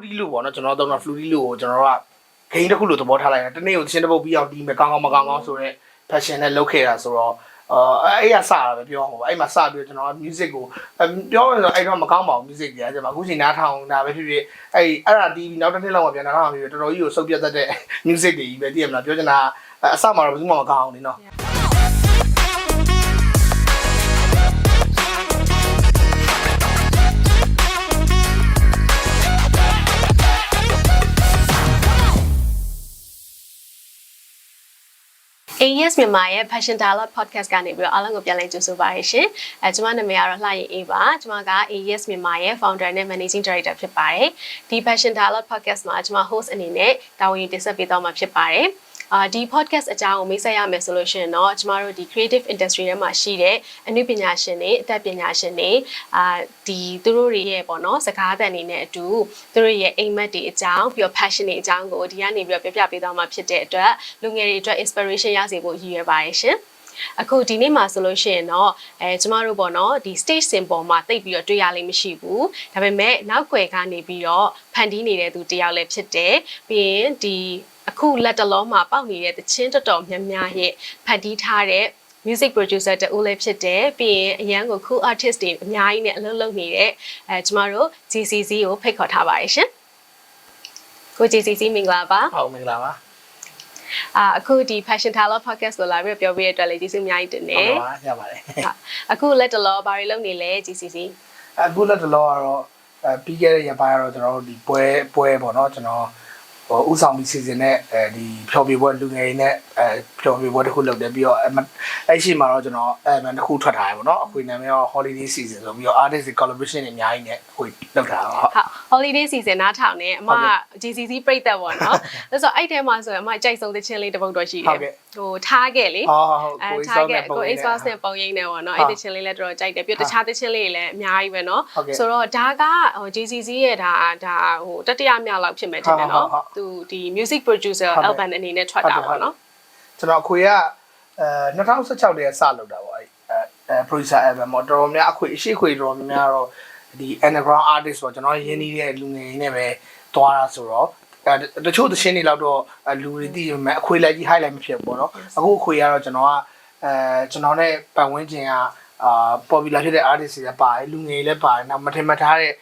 fluty လို့ပေါ့နော်ကျွန်တော်တို့တော့ fluty လို့ကိုကျွန်တော်တို့ကဂိမ်းတစ်ခုလို့သဘောထားလိုက်တာတနေ့ကိုသင်းတစ်ပုတ်ပြီးအောင်တီးမယ်ကောင်းကောင်းမကောင်းကောင်းဆိုတော့ passion နဲ့လုပ်ခဲ့တာဆိုတော့အာအဲ့ရစတာပဲပြောမှာပေါ့အဲ့မှာစပြီးတော့ကျွန်တော် music ကိုပြောရရင်အဲ့တော့မကောင်းပါဘူး music ကြီးကျွန်တော်အခုချိန်နားထောင်တာပဲဖြစ်ဖြစ်အဲ့အဲ့ဒါတီးပြီးနောက်တစ်နှစ်လောက်မှပြန်နားထောင်ပြီးတော်တော်ကြီးကိုစုပ်ပြတ်တတ်တဲ့ music တွေကြီးပဲသိရမလားပြောချင်တာအစမှာတော့ဘယ်သူမှမကောင်းအောင်နေနော် AES မြန်မာရဲ့ Passion Dialogue Podcast ကနေပြီးတော့အားလုံးကိုပြန်လည်ကြိုဆိုပါရရှင်။အဲကျွန်မနာမည်ကတော့လှရင်အေးပါ။ကျွန်မက AES မြန်မာရဲ့ Founder နဲ့ Managing Director ဖြစ်ပါတယ်။ဒီ Passion Dialogue Podcast မှာကျွန်မ host အနေနဲ့တာဝန်ယူတင်ဆက်ပေးသွားမှာဖြစ်ပါတယ်။ အာဒီ podcast အကြောင်းကိုမိတ်ဆက်ရမယ်ဆိုလို့ရှိရင်တော့ကျမတို့ဒီ creative industry ထဲမှာရှိတဲ့အနုပညာရှင်တွေအတတ်ပညာရှင်တွေအာဒီသူတို့တွေရဲ့ပေါ့နော်စကားသံတွေနဲ့အတူသူတို့ရဲ့အိမ်မက်တွေအကြောင်းပြီးတော့ passion တွေအကြောင်းကိုဒီကနေပြီးတော့ပြပြပေးသွားမှာဖြစ်တဲ့အတွက်လူငယ်တွေအတွက် inspiration ရစေဖို့ရည်ရွယ်ပါတယ်ရှင်အခုဒီနေ့မှာဆိုလို့ရှိရင်တော့အဲကျမတို့ပေါ့နော်ဒီ stage symbol မှာတိတ်ပြီးတော့တွေ့ရလိမ့်မရှိဘူးဒါပေမဲ့နောက်ွယ်ကနေပြီးတော့ဖန်တီးနေတဲ့သူတယောက်လည်းဖြစ်တယ်ပြီးရင်ဒီ အခုလက်တလုံးမှာပေါက်နေတဲ့တချင်းတော်တော်များများရဲ့ဖန်တီးထားတဲ့ music producer တူလည်းဖြစ်တယ်ပြီးရင်အရန်ကို cool artist တွေအများကြီးနဲ့အလုပ်လုပ်နေတဲ့အဲကျမတို့ GCC ကိုဖိတ်ခေါ်ထားပါတယ်ရှင်ကို GCC မင်္ဂလာပါဟုတ်မင်္ဂလာပါအာအခုဒီ Passion Talent Podcast ကိုလာပြီးပြောပြရတဲ့အတွက်လည်းကျေးဇူးအများကြီးတင်နေဟုတ်ပါရပါတယ်ဟာအခုလက်တလောဘာတွေလုပ်နေလဲ GCC အခုလက်တလောကတော့အဲပြီးခဲ့တဲ့ရက်ပိုင်းကတော့ကျွန်တော်တို့ဒီပွဲပွဲပေါ့နော်ကျွန်တော် ဟိုဥဆောင်ပြီးစီစဉ်တဲ့အဲဒီဖျော်ဖြေပွဲလူငယ်တွေနဲ့အဲဖျော်ဖြေပွဲတစ်ခုလုပ်တယ်ပြီးတော့အဲ့အဲ့ရှိမှာတော့ကျွန်တော်အဲတစ်ခုထွက်ထားတယ်ပေါ့နော်အခုနာမည်က holiday season ဆိုပြီးတော့ artist collaboration တွေအများကြီးနဲ့အခုလုပ်ထားတာဟုတ်ဟုတ် holiday season နားထောင်နေအမဟုတ်ကဲ့ GCC ပြိတ်သက်ပေါ့နော်ဒါဆိုအဲ့ထဲမှာဆိုရင်အမကြိုက်ဆုံးသချင်းလေးတစ်ပုဒ်တော့ရှိတဟုယ်တ်ကဲ့ဟိုထားခဲ့လေအော်ဟုတ်အဲကိုထားစောခဲ့နဲ့ပုံကိုရင်း exhaust နဲ့ပုံရိပ်နဲ့ပေါ့နော်ဟုတ်အဲ့ဒီချင်းလေးလည်းတော်တော်ကြိုက်တယ်ပြီးတော့တခြားသချင်းလေးတွေလည်းအများကြီးပဲနော်ဟုတ်ကဲ့ဆိုတော့ဒါကဟို GCC ရဲ့ဒါဒါဟိုတတိယမြောက်လောက်ဖြစ်မယ်ထင်တယ်နော်ဟုတ်ဟုတ်ဟုတ်သူဒီ music producer ဟုတ်ကဲ့ album အနေနဲ့ထွက်တာပေါ့နော်ကျွန်တော်အခွေကအဲ2016တည်းကစလုပ်တာပေါ့အဲ့အဲ producer album ပေါ့တော်တော်များအခွေအရှိခွေတော်တော်များတော့ဒီ underground artist ပေါ့ကျွန်တော်ရင်းနှီးတဲ့လူငယ်တွေနဲ့ပဲသွားတာဆိုတော့အဲတချို့သချင်းတွေလောက်တော့လူတွေသိရမယ်အခွေလိုက်ကြီး highlight မဖြစ်ဘူးပေါ့နော်အခုအခွေကတော့ကျွန်တော်ကအဲကျွန်တော်နဲ့ပတ်ဝန်းကျင်ကအာ popular ဖြစ်တဲ့ artist တွေလည်းပါတယ်လူငယ်တွေလည်းပါတယ်နောက်မထင်မှတ်ထားတဲ့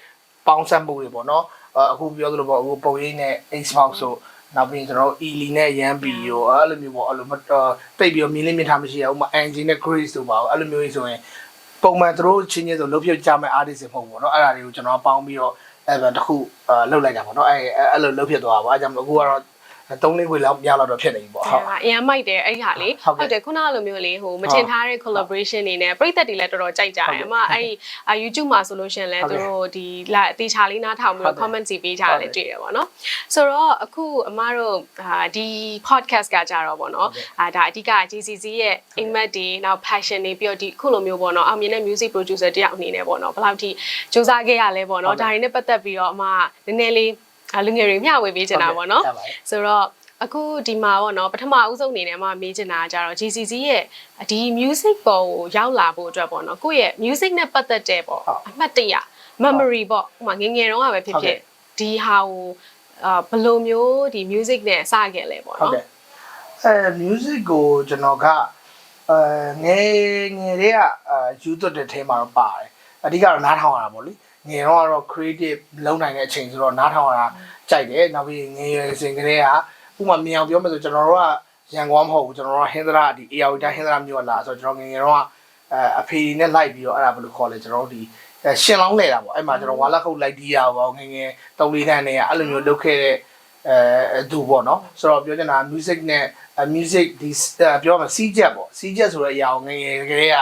ပေါင်းစပ်မှုတွေပေါ့နော် အခုပြောသလိုပေါ့အခုပုံရိပ်နဲ့ Xbox ဆိုနောက်ပြီးကျွန်တော်တို့ Eli နဲ့ Yambi ရောအဲ့လိုမျိုးပေါ့အဲ့လိုတိတ်ပြီးတော့မြင်းလင်းမြင်ထားမရှိရဥမာ Angie နဲ့ Grace တို့ပါဘူးအဲ့လိုမျိုးကြီးဆိုရင်ပုံမှန်သူတို့ချင်းချင်းဆိုလုပ်ပြကြမဲ့ artist တွေမဟုတ်ဘူးပေါ့နော်အဲ့ဒါတွေကိုကျွန်တော်ပေါင်းပြီးတော့အဲ့ဒါတစ်ခုလှုပ်လိုက်တာပေါ့နော်အဲ့အဲ့လိုလှုပ်ဖြစ်သွားတာပေါ့အဲ့ကြောင့်အခုကတော့ 3လေးခွေလောက်ပြလောက်တော့ဖြစ်နေပြီပေါ့ဟုတ်အရင်မိုက်တယ်အဲ့ဒီဟာလေဟုတ်ကဲ့ဟုတ်တယ်ခုနကလိုမျိုးလေဟိုမတင်ထားတဲ့ collaboration တွေနဲ့ပြည်သက်တွေလည်းတော်တော်ကြိုက်ကြတယ်အမအဲ့ဒီအာ YouTube မှာဆိုလို့ရှရင်လဲဟုတ်သူကဲ့တို့ဒီလာအသေးချာလေးနားထောင်ပြီးဟုတ်တော့တယ် comment စီပေးကြတယ်ဟုတ်လေတယ်တွေ့ရပါတော့ဆိုတော့အခုအမတို့အာဒီ podcast ကကြတော့ပေါ့နော်ဟုတ်ကဲ့အာဒါအဓိက GCC ရဲ့အိမ်မက်တွေနောက် passion တွေပြီးတော့ဒီခုလိုမျိုးပေါ့နော်အောင်မြင်တဲ့ music producer တယောက်အနေနဲ့ပေါ့နော်ဘယ်လောက်ထိစူးစမ်းခဲ့ရလဲပေါ့ဟုတ်နော်ကဲ့ဒါတွေနဲ့ပတ်သက်ပြီးတော့အမနည်းနည်းလေး အာလူငယ်တွေမျှဝေပေးချင်တာပေါ့နော်ဟုတ်ကဲ့ရပါတယ်ဆိုတော့အခုဒီမှာပေါ့နော်ပထမအဦးဆုံးအနေနဲ့မှမေးချင်တာကကြတော့ GCC ရဲ့ဒီ music ပေါ်ကိုရောက်လာဖို့အတွက်ပေါ့နော်ကိုယ့်ရဲ့ music နဲ့ပတ်သက်တဲ့ပေါ့ဟုတ်အမှတ်တရ memory ပေါ့ဥပမာငယ်ငယ်တုန်းကပဲဖြစ်ဟုတ်ဖြကဲ့စ်ဒီဟာကိုအာဘယ်လိုမျိုးဒီ music နဲ့စခဲ့လဲပေါ့ဟုတ်နော်ကဲ့အဲ music ကိုကျွန်တော်ကအဲငယ်ငယ်လေးကအဲ youth တဲ့ထဲမှာတော့ပါတယ်အဓိကတော့နားထောင်ရတာပေါ့လေ ငယ်တော့ကတော့ creative လုံးနိုင်တဲ့အချိန်ဆိုတော့နားထောင်ရတာကြိုက်တယ်နောက်ပြီးငယ်ရွယ်စဉ်ကလေးကဥပမာမြင်အောင်ပြောမယ်ဆိုကျွန်တော်တို့ကရန်ကုန်မဟုတ်ဘူးကျွန်တော်တို့ကဟင်္ဒရာဒီ AR တိုင်းဟင်္ဒရာမြို့ကလာဆိုတော့ကျွန်တော်ငယ်ငယ်တော့အဲအဖေနဲ့လိုက်ပြီးတော့အဲ့ဒါဘယ်လိုခေါ်လဲကျွန်တော်တို့ဒီအဲရှင်လောင်းလဲတာပေါ့အဲ့မှာကျွန်တော်ဝါလက်ခုတ်လိုက်တီးရပေါ့ငယ်ငယ်တုံးလေးတန်းနဲ့အဲ့လိုမျိုးလုပ်ခဲ့တဲ့အဲသူပေါ့နော်ဆိုတော့ပြောချင်တာ music နဲ့ music ဒီပြောမှာစီးချက်ပေါ့စီးချက်ဆိုတဲ့အရာကိုငယ်ငယ်ကလေးက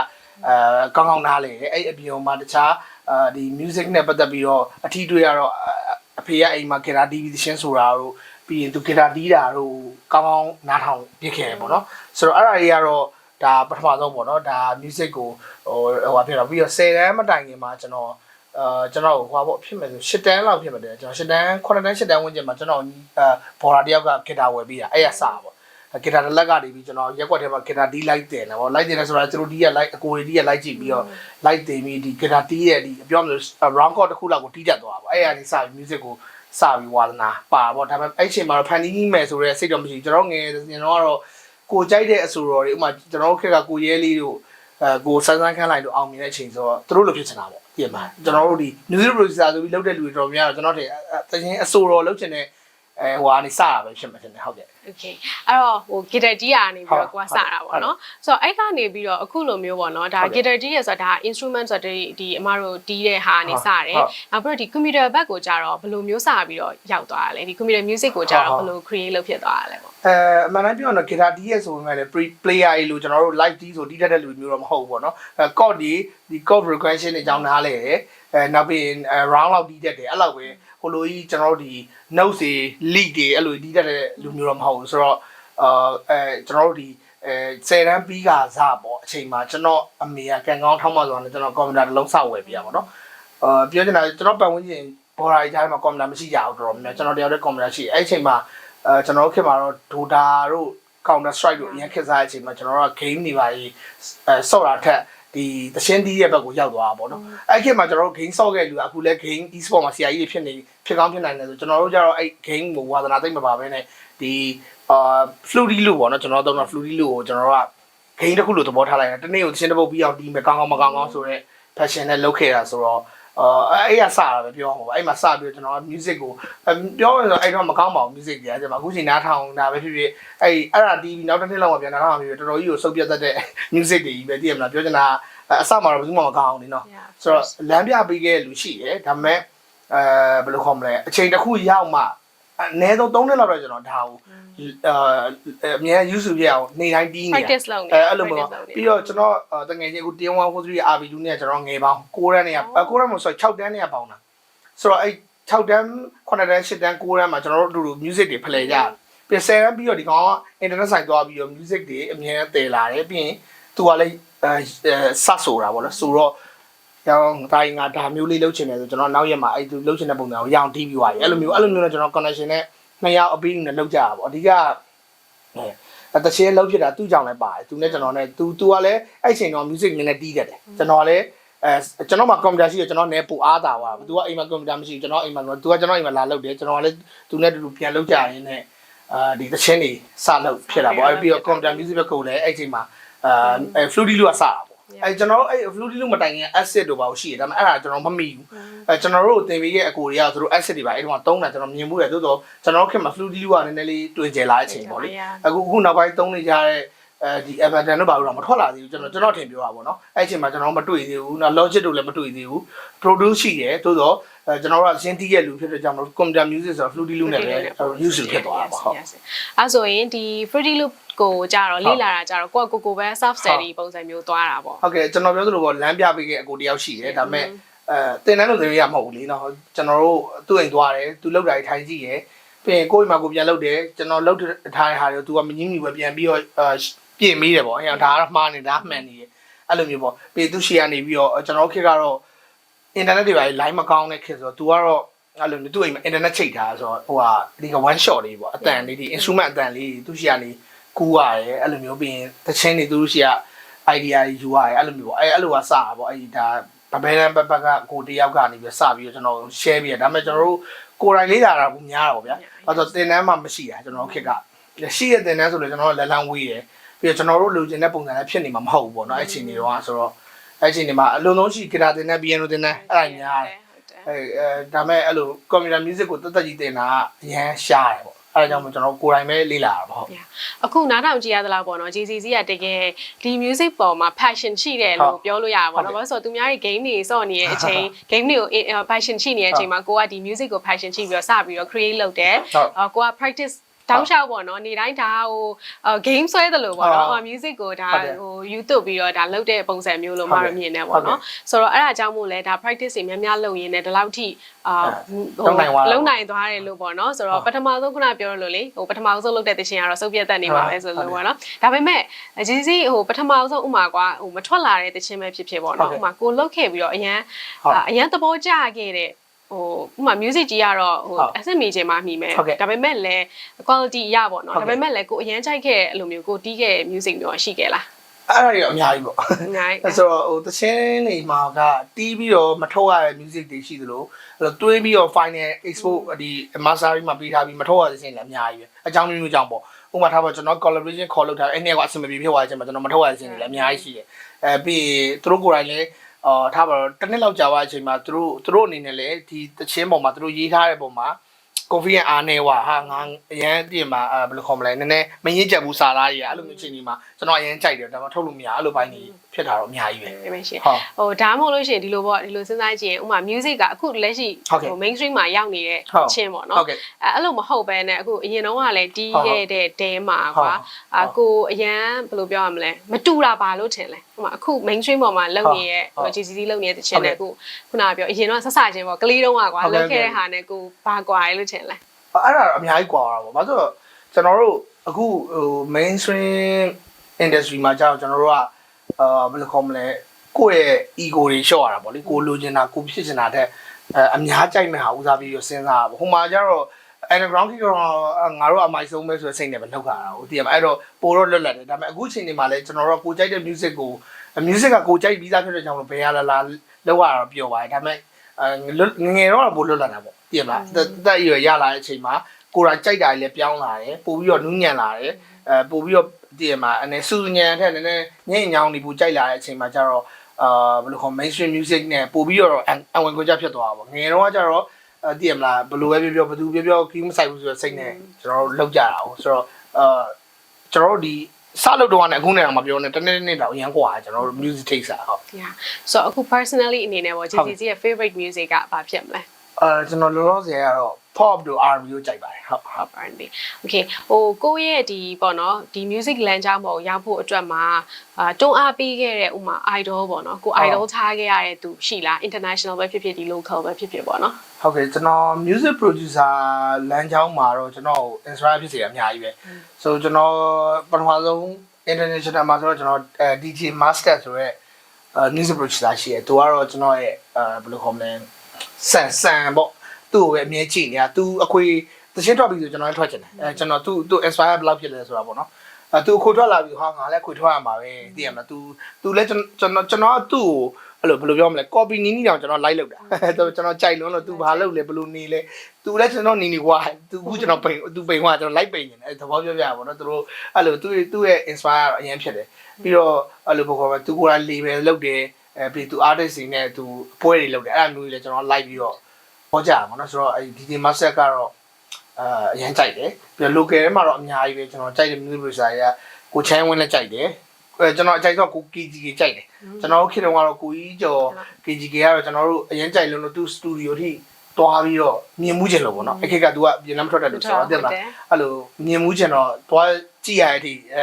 အဲကောင်းကောင်းနားလေတယ်အဲ့အပြင်မှာတခြား အဲဒီ music နဲ့ပတ်သက်ပြီးတော့အထီးတွေ့ရတော့အဖေကအိမ်မှာဂီတာတီးပြီးသရှင်ဆိုတာတို့ပြီးရင်သူဂီတာတီးတာတို့ကောင်းကောင်းနားထောင်ပြခဲ့တယ်ပေါ့နော်ဆိုတော့အဲ့ဒါတွေကတော့ဒါပထမဆုံးပေါ့နော်ဒါ music ကိုဟိုဟိုဟာဖြစ်တော့ပြီးတော့10တန်းမတိုင်ခင်မှာကျွန်တော်အာကျွန်တော်ဟိုပေါ့ဖြစ်မယ်ဆို10တန်းလောက်ဖြစ်မှာတယ်ကျွန်တော်10တန်း9တန်း10တန်းဝန်းကျင်မှာကျွန်တော်အာဘော်လာတယောက်ကဂီတာဝယ်ပြီးတာအဲ့ရစပေါ့ ဂီတာတစ်လက်ကနေပြီးကျွန်တော်ရက်ွက်ထဲမှာဂီတာတီးလိုက်တယ်နော်လိုက်တယ်ဆိုတာသူတို့တီးရလိုက်အကိုတွေတီးရလိုက်ကြည့်ပြီးတော့လိုက်တယ်ပြီးဒီဂီတာတီးရဲ့ဒီပြောမလို့ round chord တစ်ခုလောက်ကိုတီးတတ်သွားပါအဲ့ရနေစပြီး music ကိုစပြီးဝါသနာပါပေါ့ဒါပေမဲ့အဲ့ချိန်မှာတော့ဖန်တီးကြီးမယ်ဆိုတဲ့စိတ်တော့မရှိဘူးကျွန်တော်ငယ်ကျွန်တော်ကတော့ကိုကြိုက်တဲ့အဆိုတော်တွေဥပမာကျွန်တော်တို့ခက်ကကိုရဲလေးတို့အဲကိုစန်းစန်းခန်းလိုက်တို့အောင်မြင်တဲ့အချိန်ဆိုတော့သူတို့လိုဖြစ်ချင်တာပေါ့ဒီမှာကျွန်တော်တို့ဒီ music producer ဆိုပြီးလုပ်တဲ့လူတွေတော်များတော့ကျွန်တော်တို့တကယ်အဆိုတော်လုပ်ချင်တဲ့ အဲဟိုကနေစတာပဲဖြစ်မှာတင်တယ်ဟုတ်ကဲ့ okay အဲ့တော့ဟို guitar ကြီးကနေပြီးတော့ကိုကစတာပေါ့နော်ဆိုတော့အဲ့ကနေပြီးတော့အခုလိုမျိုးပေါ့နော်ဒါ guitar ကြီးရဆိုတော့ဒါ instrument ဆိုတော့ဒီဒီအမတို့တီးတဲ့ဟာကနေစတယ်နောက်ပြီးတော့ဒီ computer ဘက်ကိုကြတော့ဘယ်လိုမျိုးစပြီးတော့ရောက်သွားတာလဲဒီ computer music ကိုကြတော့ဘယ်လို create လုပ်ဖြစ်သွားတာလဲပေါ့အဲအမှန်တမ်းပြောရင်တော့ guitar တီးရဆိုပေမဲ့ player ကြီးလို့ကျွန်တော်တို့ live တီးဆိုတီးတတ်တဲ့လူမျိုးတော့မဟုတ်ဘူးပေါ့နော်အဲ chord ဒီ chord progression တွေအကြောင်းနားလဲရယ်အဲနောက်ပြီး round လောက်တီးတတ်တယ်အဲ့လောက်ပဲ လိုကြီးကျွန်တော်တို့ဒီ note တွေ lead တွေအဲ့လိုတီးတတ်တဲ့လူမျိုးတော့မဟုတ်ဘူးဆိုတော့အာအဲကျွန်တော်တို့ဒီအဲ10တန်းပြီးကစားပေါ့အချိန်မှာကျွန်တော်အမေကကန်ကောင်းထောက်မှဆိုတော့ကျွန်တော်ကွန်ပျူတာတစ်လုံးစောက်ဝယ်ပြရပါတော့အာပြောချင်တာကျွန်တော်ပတ်ဝန်းကျင်ဘော်ရာကြီးကြားမှာကွန်ပျူတာမရှိကြဘူးတော်တော်များများကျွန်တော်တယောက်တည်းကွန်ပျူတာရှိအဲ့အချိန်မှာအဲကျွန်တော်တို့ခင်မှာတော့ Dota တို့ Counter Strike တို့အရင်ခေတ်စားတဲ့အချိန်မှာကျွန်တော်တို့က game တွေပါကြီးအဲဆော့တာထက် ဒီတရှင်းတီးရဲ့ဘက်ကိုရောက်သွားတာပေါ့နော်အဲ့ခေတ်မှာကျွန်တော်တို့ game ဆော့ခဲ့လူကအခုလဲ game e-sport မှာ CIE တွေဖြစ်နေဖြစ်ကောင်းဖြစ်နိုင်တယ်ဆိုကျွန်တော်တို့ကြတော့အဲ့ game ကိုဝါသနာသိမ့်မပါဘဲနဲ့ဒီအာ Fluty လို့ပေါ့နော်ကျွန်တော်တို့တော့ Fluty လို့ကိုကျွန်တော်တို့က game တစ်ခုလို့သဘောထားလိုက်တာတနေ့ကိုတရှင်းတစ်ပုတ်ပြီးအောင်တီးမယ်ကောင်းကောင်းမကောင်းကောင်းဆိုတော့ passion နဲ့လုပ်ခဲ့တာဆိုတော့ အာအဲ့ရစတာပဲပြောမှာပေါ့အဲ့မှာစပြီးတော့ကျွန်တော် music ကိုပြောရရင်အဲ့တော့မကောင်းပါဘူး music ကြီးအဲ့ဒါအခုချိန်နားထောင်တာပဲဖြစ်ဖြစ်အဲ့အဲ့ဒါတီးပြီးနောက်တစ်နှစ်လောက်မှပြန်နားထောင်ပြီးတော်တော်ကြီးကိုစုပ်ပြတ်တတ်တဲ့ music တွေကြီးပဲသိရမလားပြောချင်တာအစမှာတော့ဘယ်သူမှမကောင်းဘူးလीနော်ဆိုတော့လမ်းပြပေးခဲ့လူရှိတယ်ဒါပေမဲ့အဲဘယ်လိုခေါ်မလဲအချိန်တစ်ခုရောက်မှ အနည်းဆုံး3နှစ်လောက်တော့ကျွန်တော်ဒါကိုအာအများ YouTube ပြအောင်နေတိုင်းတီးနေတာ practice လုပ်နေအဲအဲ့လိုမျိုးပြီးတော့ကျွန်တော်တငယ်ချင်းကိုတင်း1 43 RB2 နဲ့ကျွန်တော်ငယ်ပေါင်း6တန်းနဲ့6တန်းမဆို6တန်းနဲ့ပေါင်းတာဆိုတော့အဲ့6တန်း9တန်း10တန်း9တန်းမှာကျွန်တော်တို့အတူတူ music တွေဖလှယ်ကြပြီး10တန်းပြီးတော့ဒီကောင်က internet ဆိုင်သွားပြီးတော့ music တွေအများနဲ့တည်လာတယ်ပြီးရင်သူကလည်းအဲစဆိုတာပေါ့နော်ဆိုတော့ ရောင်းတိုင်းငါဒါမျိုးလေးလုပ်ချင်တယ်ဆိုကျွန်တော်နောက်ရက်မှာအဲ့သူလုပ်ချင်တဲ့ပုံစံကိုရောင်းတီးပြီးသွားပြီအဲ့လိုမျိုးအဲ့လိုမျိုးနဲ့ကျွန်တော် connection နဲ့နှစ်ယောက်အပြီးနဲ့လုပ်ကြတာပေါ့အဓိကအဲတချင်းလုံးဖြစ်တာသူ့ကြောင့်လည်းပါတယ်သူနဲ့ကျွန်တော်နဲ့ तू तू ကလည်းအဲ့ချိန်တော့ music နည်းနည်းတီးတတ်တယ်ကျွန်တော်လည်းအဲကျွန်တော်မှာ computer ရှိတယ်ကျွန်တော်နဲ့ပူအားတာပါ तू ကအိမ်မှာ computer မရှိဘူးကျွန်တော်အိမ်မှာ तू ကကျွန်တော်အိမ်မှာလာလုပ်တယ်ကျွန်တော်ကလည်း तू နဲ့တူတူပြန်လုပ်ကြရင်းနဲ့အာဒီတချင်းတွေစလုပ်ဖြစ်တာပေါ့အဲ့ပြီးတော့ computer music ဘက်ကိုလည်းအဲ့ချိန်မှာအာ fluty လို့ကစတာပေါ့ ့ အဲကျွန်တော်အဲ့ fluty လို့မတိုင်ခင် asset တို့ပါရှိတယ်ဒါပေမဲ့အဲ့ဒါကျွန်တော်မမိဘူးအဲကျွန်တော်တို့တင်ပေးရဲ့အကိုတွေကသူတို့ asset တွေပါအဲ့ဒီမှာတုံးတာကျွန်တော်မြင်မှုရသို့တော့ကျွန်တော်ခင်မှာ fluty လို့ကနည်းနည်းလေးတွင်ကျလာတဲ့အချိန်ပေါ့လေအခုအခုနောက်ပိုင်းတုံးနေကြတဲ့ အဲဒီ Everton တို့ဘာလို့တော့မထွက်လာသေးဘူးကျွန်တော်ကျွန်တော်ထင်ပြောတာပေါ့နော်အဲ့အချိန်မှာကျွန်တော်မတွေ့သေးဘူးနော် logic တို့လည်းမတွေ့သေးဘူး produce ရှိတယ်သို့တော့အဲကျွန်တော်တို့ကရှင်းတီးရဲ့လူဖြစ်တဲ့ကြောင့်မလို့ computer music ဆိုတော့ fluty လို့နဲ့ပဲ use ဖြစ်သွားတာပါဟုတ်အဲဆိုရင်ဒီ Fruity Loop ကိုကြတော့လေ့လာတာကြတော့ကိုယ့်ကိုယ်ကိုပဲ self study ပုံစံမျိုးသွားတာပေါ့ဟုတ်ကဲ့ကျွန်တော်ပြောသလိုပေါ့လမ်းပြပေးခဲ့အကိုတယောက်ရှိတယ်ဒါပေမဲ့အဲတင်တန်းလို့တင်ရမဟုတ်ဘူးလေနော်ကျွန်တော်တို့သူ့အိမ်သွားတယ်သူလောက်တာကြီးထိုင်ကြည့်ရယ်ပြီးရင်ကိုယ့်အိမ်မှာကိုပြန်လောက်တယ်ကျွန်တော်လောက်ထားတဲ့ဟာတွေသူကမငင်းကြီးပဲပြန်ပြီးတော့ ပြင်မိတယ်ပေါ့အဲဒါကတော့မှားနေတာမှန်နေတယ်အဲ့လိုမျိုးပေါ့ပြီးသူရှီကနေပြီးတော့ကျွန်တော်ခေတ်ကတော့အင်တာနက်တွေပါ line မကောင်းတဲ့ခေတ်ဆိုတော့ तू ကတော့အဲ့လိုမျိုးသူ့အိမ်မှာအင်တာနက်ချိတ်ထားဆိုတော့ဟိုဟာဒီက one shot လေးပေါ့အတန်လေးဒီ instrument အတန်လေးသူရှီကနေကူရတယ်အဲ့လိုမျိုးပြီးရင်တချင်းတွေသူရှီက idea တွေယူရတယ်အဲ့လိုမျိုးပေါ့အဲ့အဲ့လိုကစတာပေါ့အဲ့ဒီဒါဗဘဲလန်ဘက်ဘက်ကကိုတယောက်ကနေပြီးစပြီးတော့ကျွန်တော် share ပြီးရဒါပေမဲ့ကျွန်တော်တို့ကိုယ်တိုင်လေးလာတာကများတာပေါ့ဗျာအဲ့တော့တင်တန်းမှမရှိတာကျွန်တော်ခက်ကရှိတဲ့တင်တန်းဆိုတော့ကျွန်တော်လက်လန်းဝေးတယ် ပြီးတော့ကျွန်တော်တို့လူကျင်တဲ့ပုံစံနဲ့ဖြစ်နေမှာမဟုတ်ဘူးပေါ့နော်အဲ့ချိန်တွေတော့ဆိုတော့အဲ့ချိန်တွေမှာအလုံးလုံးရှိဂီတာတင်တန်း piano တင်တန်းအဲ့ဒါများတယ်အဲအဲဒါမဲ့အဲ့လို computer music ကိုတက်တက်ကြီးတင်တာအရန်ရှားတယ်ပေါ့အဲ့ဒါကြောင့်မို့ကျွန်တော်ကိုယ်တိုင်ပဲလေ့လာတာပေါ့ဟုတ်အခုနားထောင်ကြည့်ရသလားပေါ့နော် JCC ကတကယ်ဒီ music ပေါ်မှာ passion ရှိတယ်လို့ပြောလို့ရပါပေါ့နော်ဘာလို့ဆိုတော့သူများတွေ game တွေစော့နေတဲ့အချိန် game တွေကို passion ရှိနေတဲ့အချိန်မှာကိုကဒီ music ကို passion ရှိပြီးတော့စပြီးတော့ create လုပ်တယ်ဟုတ်အော်ကိုက practice တောင်းလျှောက်ပေါ့နော်နေတိုင်းဒါဟို game ဆွဲတယ်လို့ပေါ့နော်ဟုတ်ဟို music ကိုဒါဟုတ်တယ်ဟို YouTube ပြီးတော့ဒါလုပ်တဲ့ပုံစံမျိုးလို့မဟုတ်ရတယ်မြင်နေပေါ့နော်ဆိုတော့အဲ့ဒါကြောင့်မို့လဲဒါ practice တွေများများလုပ်ရင်းနဲ့ဒီလောက်ထိအာလုပ်နိုင်သွားတာပေါ့လုံနိုင်သွားတယ်လို့ပေါ့နော်ဆိုတော့ပထမဆုံးခုနပြောလို့လေဟိုပထမဆုံးလုပ်တဲ့တခြင်းကတော့စုပ်ပြတ်တက်နေပါပဲဆိုလို့ပေါ့နော်ဒါပေမဲ့ဂျီစီဟိုပထမဆုံးဥမာကွာဟိုမထွက်လာတဲ့တခြင်းပဲဖြစ်ဖြစ်ပေါ့နော်ဥမာကိုလုတ်ခဲ့ပြီးတော့အရန်အရန်သဘောကျခဲ့တဲ့ ဟိုဥမာ music ကြီးကတော့ဟို SME ချိန်မှာမှီမယ်ဒါပေမဲ့လည်း quality ရပေါ့နော်ဒါပေမဲ့လည်းကိုအရန်ကြိုက်ခဲ့အဲ့လိုမျိုးကိုတီးခဲ့ music မျိုးရှိခဲ့လားအအဲ့ဒါတွေအများကြီးပေါ့အများကြီးအဲ့ဆိုတော့ဟိုတချင်းနေမှာကတီးပြီးတော့မထုတ်ရတဲ့ music တွေရှိသလိုအဲ့တော့တွင်းပြီးတော့ final export ဒီ mastery မှာပေးထားပြီးမထုတ်ရတဲ့ချင်းလည်းအများကြီးပဲအကြောင်းမျိုးမျိုးကြောင့်ပေါ့ဥပမာထားပါကျွန်တော် collaboration ခေါ်လုပ်ထားအဲ့နေ့ကအဆင်မပြေဖြစ်သွားတဲ့အချိန်မှာကျွန်တော်မထုတ်ရတဲ့ချင်းတွေလည်းအများကြီးရှိတယ်အဲပြီးရင်သူတို့ကိုယ်တိုင်လည်း အော်ထားပါတော့တစ်နှစ်လောက်ကြာသွားတဲ့အချိန်မှာသူတို့သူတို့အနေနဲ့လည်းဒီတချင်းပေါ်မှာသူတို့ရေးထားတဲ့ပုံမှာ confident အားနေဝါဟာငါအရန်ပြင်မှာအဲဘယ်လိုခေါ်မလဲနည်းနည်းမရင်းချက်ဘူးစာသားကြီးအဲ့လိုမျိုးချိန်ဒီမှာကျွန်တော်အရန်ကြိုက်တယ်ဒါပေမဲ့ထုတ်လို့မရအဲ့လိုပိုင်းကြီးဖြစ်တာတော့အများကြီးပဲဒီမှာရှင်ဟုတ်ဟိုဒါမှမဟုတ်လို့ရှိရင်ဒီလိုပေါ့ဒီလိုစဉ်းစားကြည့်ရင်ဥပမာ music ကအခုလက်ရှိဟုတ်ကဲ့ဟို mainstream မှာရောက်နေတဲ့ဟုတ်ချင်းပေါ့ဟုနော်တ်ကဲ့အဲအဲ့လိုမဟုတ်ဘဲနဲ့အခုအရင်တော့ကလည်းတီးဟုတ်ဟုတ်ခဲ့တဲ့တဲမှာဟုတ်ကွာဟုတ်အာကိုအရန်ဘယ်လိုပြောရမလဲမတူတာပါလို့ထင်လဲ ဥပမာအခု mainstream ပေါ်မှာလုပ်နေတဲ့ဟုတ်ဟို GCC လုပ်နေတဲ့တချင်းနဲ့ဟုတ်အခုခုနကပြောအရင်တော့ဆက်ဆချင်းပေါ့ကလေးတုံးကကွာဟုတ်ကဲ့လုပ်ခဲ့တဲ့ဟာနဲ့ကိုဘာကွာလဲလို့ထင်လဲအဲ့ဒါတော့အများကြီးကွာတာပေါ့ဘာလို့လဲဆိုတော့ကျွန်တော်တို့အခုဟို mainstream industry မှာကြာတော့ကျွန်တော်တို့ကအာဘယ်လိုခေါ်မလဲကိုယ့်ရဲ့ ego တွေရှော့ရတာပေါ့လေကိုလိုချင်တာကိုဖြစ်ချင်တာတဲ့အဲအများကြိုက်မဲ့ဟာဦးစားပြီးတော့စဉ်းစားတာပေါ့ဟိုမှာကျတော့ underground kick တော့ငါတို့အမိုက်ဆုံးပဲဆိုတဲ့စိတ်နဲ့ပဲလောက်ခါတာဟုတ်တည်မှာအဲ့တော့ပိုတော့လွတ်လပ်တယ်ဒါပေမဲ့အခုချိန်ဒီမှာလဲကျွန်တော်တို့ကကိုကြိုက်တဲ့ music ကို music ကကိုကြိုက်ပြီးသားဖြစ်တဲ့ကြောင့်လို့ဘယ်ရလာလာလောက်ရတော့ပြောပါတယ်ဒါပေမဲ့အဲငငယ်တော့ပိုလွတ်လပ်တာပေါ့တည်မလားတက်ရရလာတဲ့အချိန်မှာကိုယ်တိုင်ကြိုက်တာလည်းပြောင်းလာတယ်ပို့ပြီးတော့နူးညံ့လာတယ်အဲပို့ပြီးတော့တည်မှာအနေစူညံထက်နည်းနည်းညင်ညောင်းနေပို့ကြိုက်လာတဲ့အချိန်မှာကျတော့အာဘယ်လိုခေါ် mainstream music နဲ့ပို့ပြီးတော့အဝင်ကိုကြဖြစ်သွားတာပေါ့ငယ်တော့ကကျတော့အဲ တည်ရမလားဘယ်လိုပဲပြောပြောဘယ်သူပြောပြောခီးမဆိုင်ဘူးဆိုတော့စိတ်နဲ့ကျွန်တော်တို့လောက်ကြတာ哦ဆိုတော့အာကျွန်တော်တို့ဒီစလုပ်တော့ကလည်းအခုနဲ့တော့မပြောနဲ့တနေ့နေ့တော့အရန်ကွာကျွန်တော်တို့ music taste อ่ะဟုတ် yeah so အခု personally အနေနဲ့ပေါ့ JJG ရဲ့ favorite music ကဘာဖြစ်မလဲအာကျွန်တော်လောလောဆယ်ကတော့ pop တို့ R&B ကိုကြိုက်ပါတယ်ဟုတ်ဟုတ် R&B okay ဟိုကိုယ့်ရဲ့ဒီပေါ့နော်ဒီ music လမ်းကြောင်းပေါ်ရောက်ဖို့အတွက်မှာအာတွန်းအားပေးခဲ့တဲ့ဥမာ idol ပေါ့နော်ကို idol ထားခဲ့ရတဲ့သူရှိလား international ပဲဖြစ်ဖြစ်ဒီ local ပဲဖြစ်ဖြစ်ပေါ့နော်ဟုတ်ကဲ့ကျွန်တော် music producer လမ်းကြောင်းမှာတော့ကျွန်တော် inspire ဖြစ်စေတာအများကြီးပဲဆိုကျွန်တော်ပထမဆုံး international မှာဆိုတော့ကျွန်တော်အဲ DJ Master ဆိုရဲအဲ music producer ရှိတယ်သူကတော့ကျွန်တော်ရဲ့အဲဘယ်လိုခေါ်မလဲဆန်ဆန်ပေါ့ သူ့ကိုပဲအမြဲကြည့်နေတာသူအခွေတချင်းထွက်ပြီးဆိုကျွန်တော်လည်းထွက်ချင်တယ်အဲကျွန်တော်သူ့သူ့ inspire ဘယ်လောက်ဖြစ်လဲဆိုတာပေါ့နော်အဲသူခွေထွက်လာပြီးဟာငါလည်းခွေထွက်ရမှာပဲသိရမလား तू तू လည်းကျွန်တော်ကျွန်တော်သူ့ကိုအဲ့လိုဘယ်လိုပြောမလဲ copy နီးနီးတောင်ကျွန်တော် like လုပ်တာကျွန်တော်ကြိုက်လုံးလို့ तू ဘာလုပ်လဲဘယ်လိုနေလဲ तू လည်းကျွန်တော်နီးနီးကွာ तू ခုကျွန်တော်ပိန် तू ပိန်ကွာကျွန်တော် like ပိန်နေတယ်အဲ့သဘောပြောပြပါဘောနော်သူတို့အဲ့လိုသူ့သူ့ရဲ့ inspire အရင်ဖြစ်တယ်ပြီးတော့အဲ့လိုဘယ်ခေါ်မလဲ तू ကိုယ်တိုင် label လုပ်တယ်အဲပြီး तू artist တွေနဲ့ तू ပွဲတွေလုပ်တယ်အဲ့အမျိုးကြီးလည်းကျွန်တော် like ပြီးတော့ ဟောကြတာပေါ့နော်ဆိုတော့အဲ့ DJ Master ကတော့အာအရင်ကြိုက်တယ်ပြီးတော့ local ထဲမှာတော့အများကြီးပဲကျွန်တော်ကြိုက်တဲ့ music producer တွေကကိုချမ်းဝင်းလည်းကြိုက်တယ်အဲကျွန်တော်အကြိုက်ဆုံးကို KGK ကြိုက်တယ်ကျွန်တော်တို့ခေတ္တကတော့ကိုကြီးကျော် KGK ကတော့ကျွန်တော်တို့အရင်ကြိုက်လို့လို့သူ့စတူဒီယိုထိတွားပြီးတော့မြင်မှုကျင်လို့ပေါ့နော်အခက်က तू ကပြင်လမ်းမထွက်တဲ့လူဆိုတော့တဲ့မှာအဲ့လိုမြင်မှုကျင်တော့တွားကြည့်ရတဲ့အထိအဲ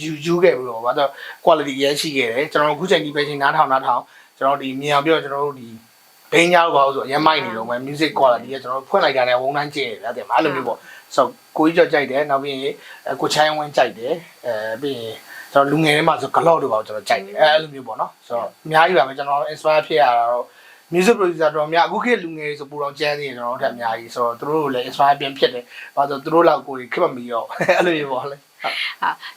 ယူယူခဲ့ပြီးတော့ဘာတော့ quality ရရှိခဲ့တယ်ကျွန်တော်တို့အခုချိန်ဒီပဲချိန်နားထောင်နားထောင်ကျွန်တော်ဒီမြင်အောင်ပြောကျွန်တော်တို့ဒီ ဘိန်းညာလို့ပါဆိုအရင်မိုက်နေလို့ပဲ music quality ကကျွန်တော်တို့ဖွင့်လိုက်တာနဲ့ဝုန်းတန်းကျဲတယ်ဗျာတဲ့မှာအဲ့လိုမျိုးပေါ့ဆိုကိုကြီးကျော်ကြိုက်တယ်နောက်ပြီးရင်ကိုချိုင်းဝင်းကြိုက်တယ်အဲပြီးရင်ကျွန်တော်လူငယ်တွေမှာဆိုဂလော့တို့ပါကျွန်တော်ကြိုက်တယ်အဲအဲ့လိုမျိုးပေါ့နော်ဆိုတော့အများကြီးပါပဲကျွန်တော် inspire ဖြစ်ရတာတော့ music producer တော်များအခုခေတ်လူငယ်တွေဆိုပူတော်ကျန်းနေတယ်ကျွန်တော်တို့ထက်အများကြီးဆိုတော့သူတို့လည်း inspire ပြန်ဖြစ်တယ်ဘာလို့သူတို့လောက်ကိုခက်မမီတော့အဲ့လိုမျိုးပေါ့လေဟာ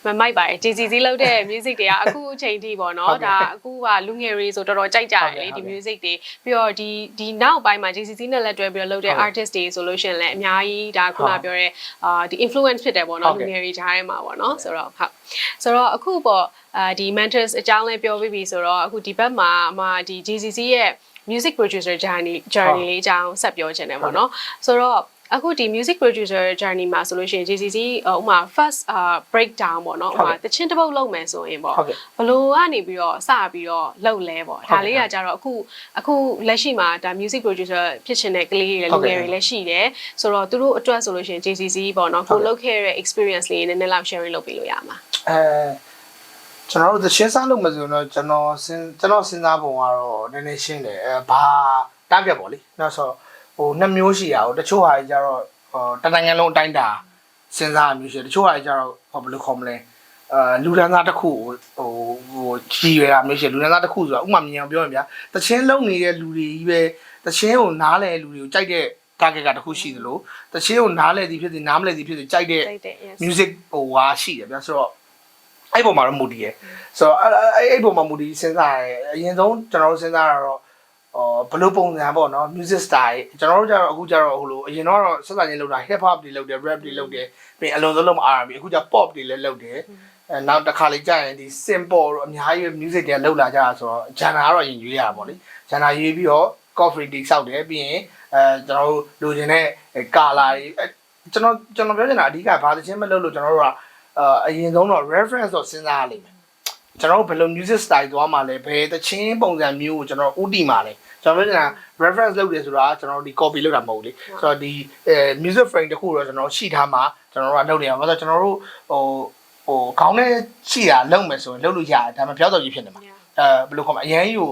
မမိုက်ပါတယ် GCC လောက်တဲ့ music တွေကအခုအချိန်ထိပေါ့ဟုတ်နော်ကဲ့ဒါအခုကလူငယ်တွေဆိုတော်တော်ကြိုက်ကြတယ်လေဟုတ်ဒီကဲ့ music တွေပြီးတော့ဒီဒီနောက်ပိုင်းမှာ GCC နဲ့လက်တွဲပြီးတော့လုပ်တဲ့ဟုတ်ကဲ့ artist တွေဆိုလို့ရှိရင်လည်းအများကြီးဒါခုနဟုတ်ပြောတဲ့အာဒီ influence ဖြစ်တယ်ပေါ့နော်ဟုတ်လူကဲ့ငယ်တွေကြားထဲမှာပေါ့နော်ဆိုတော့ဟုတ်ဆိုတော့အခုပေါ့အာဒီ mentors အကြောင်းလေးပြောပြီးပြီဆိုတော့အခုဒီဘက်မှာအမဒီ GCC ရဲ့ music producer journey journey လေးအကြောင်းဆက်ပြောချင်တယ်ပေါ့နော်ဆိုတော့ အခုဒီ music producer journey မှာဆိုလို့ရှိရင် GCC ဟိုဥမာ first uh breakdown ပေါ့နော်ဥဟုတ်မာကဲ့တချင်းတစ်ပုတ်လုပ်မယ်ဆိုရင်ပေါ့ဟုတ်ကဲ့ဘလို့ကနေပြီးတော့စပြီးတော့လုပ်လဲပေါ့ဟုတ်ကဲ့ဒါလေးကကြတော့အခုအခုလက်ရှိမှာဒါ music producer ဖြစ်ချင်တဲ့ကလေးတွေလည်းဟုလူတ်ကဲ့ငယ်တွေလည်းရှိတယ်ဆိုတော့သူတို့အတွက်ဆိုလို့ရှိရင် JCC ပေါ့နော်ဟုတ်ကိုကဲ့လုပ်ခဲ့တဲ့ experience လေးနည်းနည်းလောက် sharing လုပ်ပေးလို့ရမှာအဲကျွန်တော်တို့သချင်းစားလို့မဆိုတော့ကျွန်တော်စဉ်ကျွန်တော်စဉ်းစားပုံကတော့နည်းနည်းရှင်းတယ်အဲဘာ target ပေါ့လေနောက်ဆို ဟိုနှစ်မျိုးရှိရအောင်တချို့ဟာကြီးကျတော့ဟိုတနိုင်ငံလုံးအတိုင်းတာစဉ်းစားရမျိုးရှိတယ်တချို့ဟာကြီးကျတော့ဟိုဘယ်လိုခေါ်မလဲအာလူဒန်းသားတစ်ခုဟိုဟိုဟိုကြီးရတာမျိုးရှိတယ်လူဒန်းသားတစ်ခုဆိုတာဥမာမြင်အောင်ပြောရင်ဗျာတချင်းလုံးနေတဲ့လူတွေကြီးပဲတချင်းကိုနားလဲလူတွေကိုကြိုက်တဲ့ target ကတစ်ခုရှိသလိုတချင်းကိုနားလဲသည်ဖြစ်စေနားမလဲသည်ဖြစ်စေကြိုက်တဲ့တိတ်တဲ့ yes music ဟိုဟာရှိတယ်ဗျာဆိုတော့အဲ့ပေါ်မှာတော့မူတည်ရယ်ဆိုတော့အဲ့အဲ့အဲ့ပေါ်မှာမူတည်စဉ်းစားရယ်အရင်ဆုံးကျွန်တော်တို့စဉ်းစားရတော့အော် ဘယ်လိုပုံစံပေါ့နော် music style ကျွန်တော်တို့ကျတော့အခုကျတော့ဟိုလိုအရင်တော့ဆက်စားချင်းလုပ်တာ hip hop တွေလုပ်တယ် rap တွေလုပ်တယ်ပြီးအလုံးစုံလုံး R&B အခုကျ pop တွေလည်းလုပ်တယ်အဲနောက်တစ်ခါလေးကြာရင်ဒီ simple တို့အများကြီး music တွေလောက်လာကြတာဆိုတော့ genre ကတော့ရင်ရွေးရတာပေါ့လေ genre ရွေးပြီးတော့ coffee တိစောက်တယ်ပြီးရင်အဲကျွန်တော်တို့လိုချင်တဲ့ color တွေအဲကျွန်တော်ကျွန်တော်ပြောချင်တာအဓိကဘာသချင်းမလုပ်လို့ကျွန်တော်တို့ကအာအရင်ဆုံးတော့ reference တော့စဉ်းစားရလိမ့်မယ်ကျွန်တော်တို့ဘယ်လို music style သွားမှာလဲဘယ်သချင်းပုံစံမျိုးကိုကျွန်တော်ဥတီမှာလဲ ကျွန်တော်ပြောချင်တာ reference လုပ်တယ်ဆိုတာကျွန်တော်တို့ဒီ copy လုပ်တာမဟုတ်ဘူးလေဆိုတော့ဒီအဲ music frame တခုတော့ကျွန်တော်ရှိထားမှာကျွန်တော်တို့ကလုပ်နေရမှာဆိုတော့ကျွန်တော်တို့ဟိုဟိုခေါင်းထဲရှိတာလုပ်မယ်ဆိုရင်လုပ်လို့ရတယ်ဒါပေမဲ့ပြောတော့ကြီးဖြစ်နေမှာအဲဘယ်လိုခေါ်မလဲအရန်ကြီးကို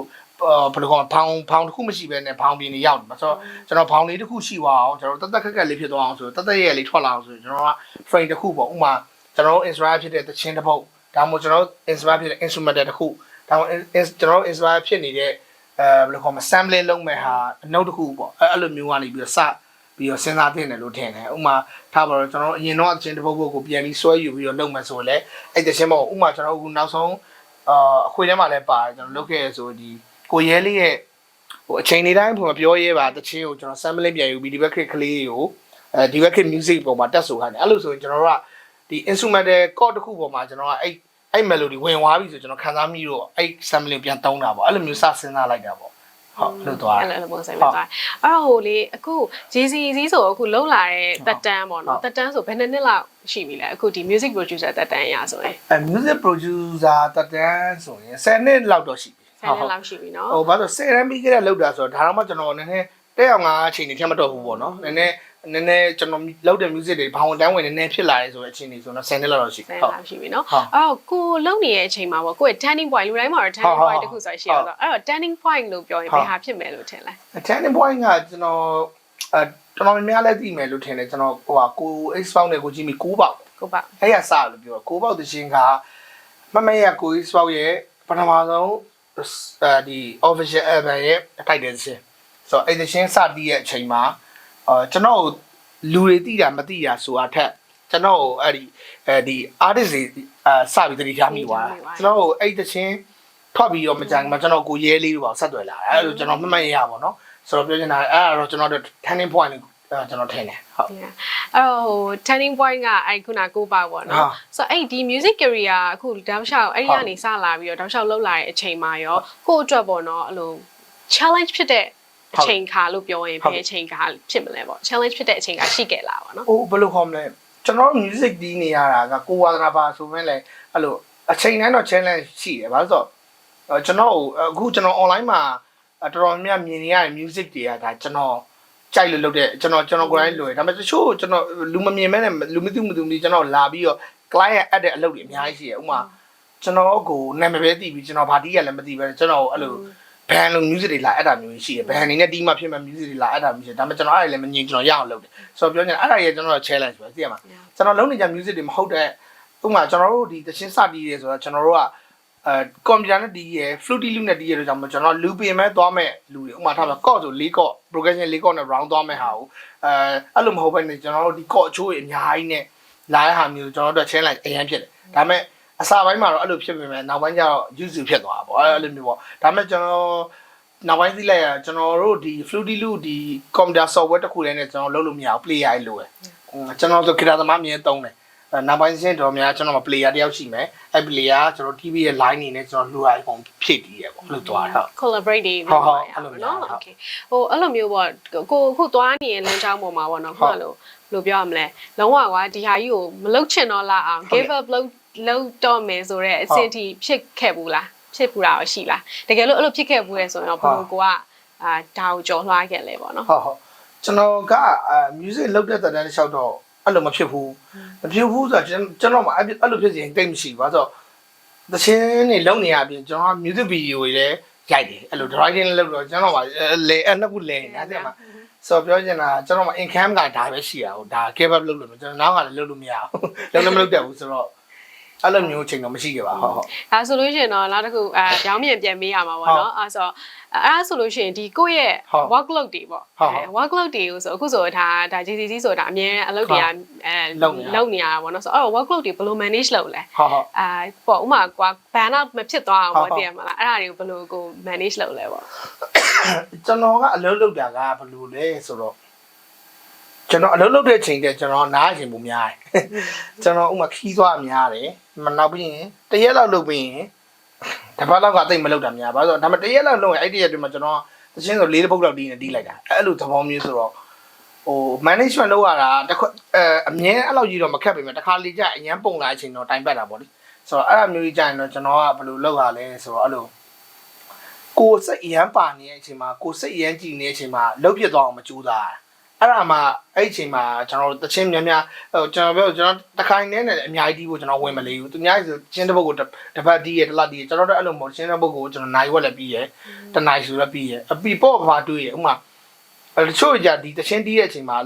ဘယ်လိုခေါ်မလဲဘောင်ဘောင်တစ်ခုမရှိဘဲနဲ့ဘောင်ပြင်းနေရောက်နေမှာဆိုတော့ကျွန်တော်ဘောင်လေးတစ်ခုရှိသွားအောင်ကျွန်တော်တက်တက်ခက်ခက်လေးဖြစ်သွားအောင်ဆိုတော့တက်တက်ရဲ့လေးထွက်လာအောင်ဆိုကျွန်တော်က frame တစ်ခုပေါ့ဥမာကျွန်တော် inspire ဖြစ်တဲ့တခြင်းတစ်ပုတ်ဒါမှမဟုတ်ကျွန်တော် inspire ဖြစ်တဲ့ instrument တစ်ခုဒါမှမဟုတ်ကျွန်တော် inspire ဖြစ်နေတဲ့ အဲဘယ်လိုခေါ်မလဲ sampling လုပ်မဲ့ဟာအနှုတ်တစ်ခုပေါ့အဲအဲ့လိုမျိုးကနေပြီးတော့စပြီးတော့စဉ်းစားသင့်တယ်လို့ထင်တယ်ဥမာထားပါတော့ကျွန်တော်အရင်တော့တခြင်းတစ်ပုတ်ကိုပြန်ပြီးဆွဲယူပြီးတော့လုပ်မယ်ဆိုရင်လည်းအဲ့တခြင်းပေါ့ဥမာကျွန်တော်အခုနောက်ဆုံးအာအခွေထဲမှာလည်းပါတယ်ကျွန်တော်လုပ်ခဲ့ရဆိုဒီကိုရဲလေးရဲ့ဟိုအချိန်နေတိုင်းပုံမပြောရဲပါတချင်းကိုကျွန်တော် sampling ပြန်ယူပြီးဒီဘက်ခစ်ကလေးကိုအဲဒီဘက်ခစ် music ပုံမှာတက်ဆိုခိုင်းတယ်အဲ့လိုဆိုရင်ကျွန်တော်တို့ကဒီ instrumental chord တစ်ခုပေါ်မှာကျွန်တော်ကအဲ့ အဲ့ melody ဝင်သွားပြီဆိုကျွန်တော်ခံစားမိတော့အဲ့ sampling ပြန်တုံးတာပေါ့အဲ့လိုမျိုးစစဉ်းစားလိုက်တာပေါ့ဟုတ်လို့သွားအဲ့လိုပုံစံမျိုးသွားအဲ့တော့ဟိုလေအခု JC စီးဆိုအခုလုံးလာတဲ့တက်တန်းပေါ့နော်တက်တန်းဆိုဘယ်နှစ်နှစ်လောက်ရှိပြီလဲအခုဒီ music producer တက်တန်းရဆိုရင်အဲ music producer တက်တန်းဆိုရင်10နှစ်လောက်တော့ရှိပြီဆယ်နှစ်လောက်ရှိပြီနော်ဟိုဘာလို့10ရမ်းပြီးခဲ့တဲ့လောက်တာဆိုတော့ဒါတော့မှကျွန်တော်နည်းနည်းတက်အောင်ငါအချိန်နေထက်မတော့ဘူးပေါ့နော်နည်းနည်း နည်းနည်းကျွန်တော်လောက်တဲ့ music တွေဘောင်တန်းဝင်နည်းနည်းဖြစ်လာတယ်ဆိုတဲ့အချိန်တွေဆိုတော့10နှစ်လောက်တော့ရှိဆယ်ဟုတ်လောက်ရှိပြီနော်ဟုတ်အဲ့တော့ကိုလုံနေတဲ့အချိန်မှာပေါ့ကိုရဲ့ turning point လူတိုင်းမှာတော့ turning ဟုတ် point ဟုတ်တစ်ခုဆိုရှိရတော့အဲ့တော့ turning point လို့ပြောရင်ဟုတ်ဘယ်ဟာဖြစ်မယ်လို့ထင်လဲ turning point ကကျွန်တော်အဲကျွန်တော်များများလည်းသိမယ်လို့ထင်တယ်ကျွန်တော်ဟိုဟာကို X bound နဲ့ကိုကြည့်မိ9ပေါက်ကိုပေါ့အဲ့ရစလို့ပြော9ပေါက်တခြင်းကမမရကို X bound ရဲ့ပထမဆုံးအဲဒီ official album ရဲ့အထိုက်တဲ့ခြင်းဆိုတော့အဲ့တခြင်းစတည်ရဲ့အချိန်မှာ အာကျွန်တော်လူတွေသိတာမသိတာဆိုတာထက်ကျွန်တော်အဲ့ဒီအဲဒီ artist တွေအာစပြီးတတိထားမိသွားတာကျွန်တော်အဲ့တခြင်းထွက်ပြီးတော့မကြမ်းမှာကျွန်တော်ကိုရဲလေးတို့ပါဆက်သွယ်လာတယ်အဲ့လိုကျွန်တော်မှတ်မှတ်ရရပါတော့ဆိုတော့ပြောချင်တာအဲ့ဒါတော့ကျွန်တော်တို့ turning point လို့ကျွန်တော်ထင်တယ်ဟုတ်အဲ့တော့ဟို turning point ကအဲ့ခုနကိုပေါ့ပေါ့နော်ဟာဆိုတော့အဲ့ဒီ music career အခုတောက်လျှောက်အဲ့ဒီဟုတ်ကနေစလာပြီးတော့တောက်လျှောက်လောက်လာတဲ့အချိန်မှာရောကိုယ့်အတွက်ပေါ့နော်အဲ့လို challenge ဖြစ်တဲ့ အချိန်ခါလို့ပြောရင်ဟုတ်ဘယ်အချိန်ခါဖြစ်မလဲပေါ့ challenge ဖြစ်တဲ့အချိန်ခါရှိခဲ့လားပေါ့နော်ဟိုဘယ်လိုခေါ်မလဲကျွန်တော် music တီးနေရတာကကိုဝါဒနာပါဆိုမဲ့လေအဲ့လိုအချိန်တိုင်းတော့ challenge ရှိတယ်ဘာလို့ဆိုတော့အဲ့ကျွန်တော်အခုကျွန်တော် online မှာတော်တော်များများမြင်နေရတဲ့ music တွေကဒါကျွန်တော်ကြိုက်လို့လုပ်တဲ့ကျွန်တော်ကျွန်တော်ကိုယ်တိုင်လွယ်ဒါပေမဲ့တချို့ကျွန်တော်လူမမြင်မဲနဲ့လူမသိမသိမသိကျွန်တော်လာပြီးတော့ client အပ်တဲ့အလုပ်တွေအများကြီးရှိတယ်ဥပမာကျွန်တော်ကိုနာမည်ပဲသိပြီးကျွန်တော်ဘာတီးရလဲမသိပဲကျွန်တော်အဲ့လို ဘန်လို music တွေလာအဲ့ဒါမျိုးရှိတယ်ဘန်အနေနဲ့တီးမှဖြစ်မဲ့ music တွေလာအဲ့ဒါမျိုးရှိတယ်ဒါပေမဲ့ကျွန်တော်အဲ့ဒါလည်းမငြင်းကျွန်တော်ရအောင်လုပ်တယ်ဆိုတော့ပြောနေတာအဲ့ဒါရဲ့ကျွန်တော် challenge ပဲသိရမှာကျွန်တော်လုံးနေကြ music တွေမဟုတ်တဲ့ဥပမာကျွန်တော်တို့ဒီတချင်းစတီးရဲဆိုတော့ကျွန်တော်တို့ကအဲကွန်ပျူတာနဲ့တီးရဲ fluty loop နဲ့တီးရဲလို့ကြောင့်မို့ကျွန်တော် loop ပြင်မဲ့သွားမဲ့လူတွေဥပမာထားပါ chord ဆို၄ chord progression ၄ chord နဲ့ round သွားမဲ့ဟာကိုအဲအဲ့လိုမဟုတ်ဘဲနဲ့ကျွန်တော်တို့ဒီ chord အချိုးတွေအများကြီးနဲ့လာတဲ့ဟာမျိုးကျွန်တော်တို့ challenge အရင်ဖြစ်တယ်ဒါပေမဲ့ အစာပိုင်းမှာတော့အဲ့လိုဖြစ်ပေမဲ့နောက်ပိုင်းကျတော့ use ဖြစ်သွားတာပေါ့အဲ့လိုမျိုးပေါ့ဒါပေမဲ့ကျွန်တော်နောက်ပိုင်းသိလိုက်ရကျွန်တော်တို့ဒီ Fluty Loop ဒီ computer software တစ်ခုတည်းနဲ့ကျွန်တော်လုပ်လို့မရဘူး player အဲ့လိုပဲကျွန်တော်ဆို guitar သမားအမြင်သုံးတယ်အဲနောက်ပိုင်းစဉ်တော်များကျွန်တော်မှာ player တယောက်ရှိမယ်အဲ့ player ကကျွန်တော် TV ရဲ့ line နေနဲ့ကျွန်တော်လူရိုက်ပုံဖြည့်တည်ရပေါ့လို့သွားတာ collaborate တွေဟုတ်ဟုတ်လုပ်ရအဲ့လိုမျိုးနော်ဟုတ် okay ဟိုအဲ့လိုမျိုးပေါ့ကိုအခုသွားနေရင်လမ်းကြောင်းပေါ်မှာပေါ့နော်ဟုခုတ်နလိုလို့ပြောရမလဲလုံးဝကွာဒီဟာကြီးကိုမလုတ်ချင်တော့လာအောင်ဟုတ် give up လုပ် လုပ်တော့မယ်ဆိုတော့အဆင့်ထိဖြစ်ခဲ့ဘူးလားဖြစ်ဘူးလားရှိလားတကယ်လို့အဲ့လိုဖြစ်ခဲ့ဘူးလေဆိုရင်တော့ဘဟုယ်တ်လိုကိုကအာဒါကိုကြော်လွှားခဲ့လဲပေါ့နော်ဟုတ်ဟုတ်ကျွန်တော်ကအဲ music လုပ်တဲ့တန်းတစ်လျှောက်တော့အဲ့လိုမဖြစ်ဘူးမဖြစ်ဘူးဆိုတော့ကျွန်ကျွန်တော်မှအဲ့အဲ့လိုဖြစ်ရင်တိတ်မရှိဘူးဘာလို့ဆိုတော့သချင်းတွေလုပ်နေရပြင်ကျွန်တော်က music video တွေလည်းရိုက်တယ်အဲ့လို driving လုပ်တော့ကျွန်တော်ကလေအဲ့နှစ်ခုလဲနေတာတဲ့မှာဆိုတော့ပြောချင်တာကျွန်တော်မ income ကဒါပဲရှိရအောင်ဒါ give up လုပ်လို့ကျွန်တော်နောက်ကလည်းလုပ်လို့မရဘူးလုပ်လည်းမလုပ်တတ်ဘူးဆိုတော့ အဲ့လိုမျိုးချိန်တော့မရှိခဲ့ပါဟုတ်ဟုတ်ဒါဆိုလို့ရှိရင်တော့နောက်တစ်ခုအဲပြောင်းပြန်ပြန်မေးရမှာပေါ့နော်အဲဆိုအဲဒါဆိုလို့ရှိရင်ဒီကိုယ့်ရဲ့ဟုတ် workload တွေပေါ့ဟုတ်ဟုတ်အဲ workload တွေကိုဆိုအခုဆိုဒါဒါ GCC ဆိုတာအမြဲတမ်းအလုပ်တွေကအဲလုပ်နေတာလုပ်နေရတာပေါ့နော်ဆိုတော့အဲ့တော့ workload တွေဘယ်လို manage လုပ်လဲဟုတ်ဟုတ်အာပေါ့ဥမာကွာ ban out မဖြစ်သွားအောင်ဟုတ်ပေါ့ဟုတ်တည်ရမလားအဲ့ဒါတွေကိုဘယ်လိုကို manage လုပ်လဲပေါ့ကျွန်တော်ကအလုပ်လုပ်တာကဘယ်လိုလဲဆိုတော့ ကျွန်တော်အလုပ်လုပ်တဲ့ချိန်တည်းကျွန်တော်နားရင်ပုံများတယ်ကျွန်တော်ဥမာခီးသွားများတယ်မနောက်ပြီးရင်တရက်လောက်လုပ်ပြီးရင်တပတ်လောက်ကတိတ်မလုပ်တာများဘာလို့လဲဆိုတော့ဒါပေမဲ့တရက်လောက်လုပ်ရင်အဲ့တရက်တည်းမှာကျွန်တော်တချင်းဆိုလေးတစ်ပုတ်လောက်တီးနေတီးလိုက်တာအဲ့လိုသဘောမျိုးဆိုတော့ဟို management လုပ်ရတာတစ်ခွအဲအမြဲအဲ့လောက်ကြီးတော့မခက်ပေမဲ့တစ်ခါလေကြာအញ្ញမ်းပုံလာတဲ့အချိန်တော့တိုင်ပတ်တာပေါ့လေဆိုတော့အဲ့အမျိုးကြီးကြာရင်တော့ကျွန်တော်ကဘယ်လိုလုပ်ရလဲဆိုတော့အဲ့လိုကိုယ်စိတ်အရန်ပါနေတဲ့အချိန်မှာကိုယ်စိတ်အရန်ကြည်နေတဲ့အချိန်မှာလှုပ်ပြတ်သွားအောင်မကြိုးစားရ အဲ့ဒါမှအဲ့ဒီအချိန်မှာကျွန်တော်တို့တချင်းများများဟိုကျွန်တော်ပြောကျွန်တော်တခိုင်နဲ့နဲ့အများကြီးတီးဖို့ကျွန်တော်ဝင်မလေးဘူးသူများဆိုချင်းတစ်ပုတ်ကိုတစ်ပတ်တီးရတစ်လတီးရကျွန်တော်တို့အဲ့လိုမဟုတ်ချင်းတစ်ပုတ်ကိုကျွန်တော်နိုင်ဝက်လည်းပြီးရတနိုင်ဆိုလည်းပြီးရအပီပေါ့ဘာတွေးရဥမာအဲ့တချို့ကြဒီတချင်းတီးရဲ့အချိန်မှာ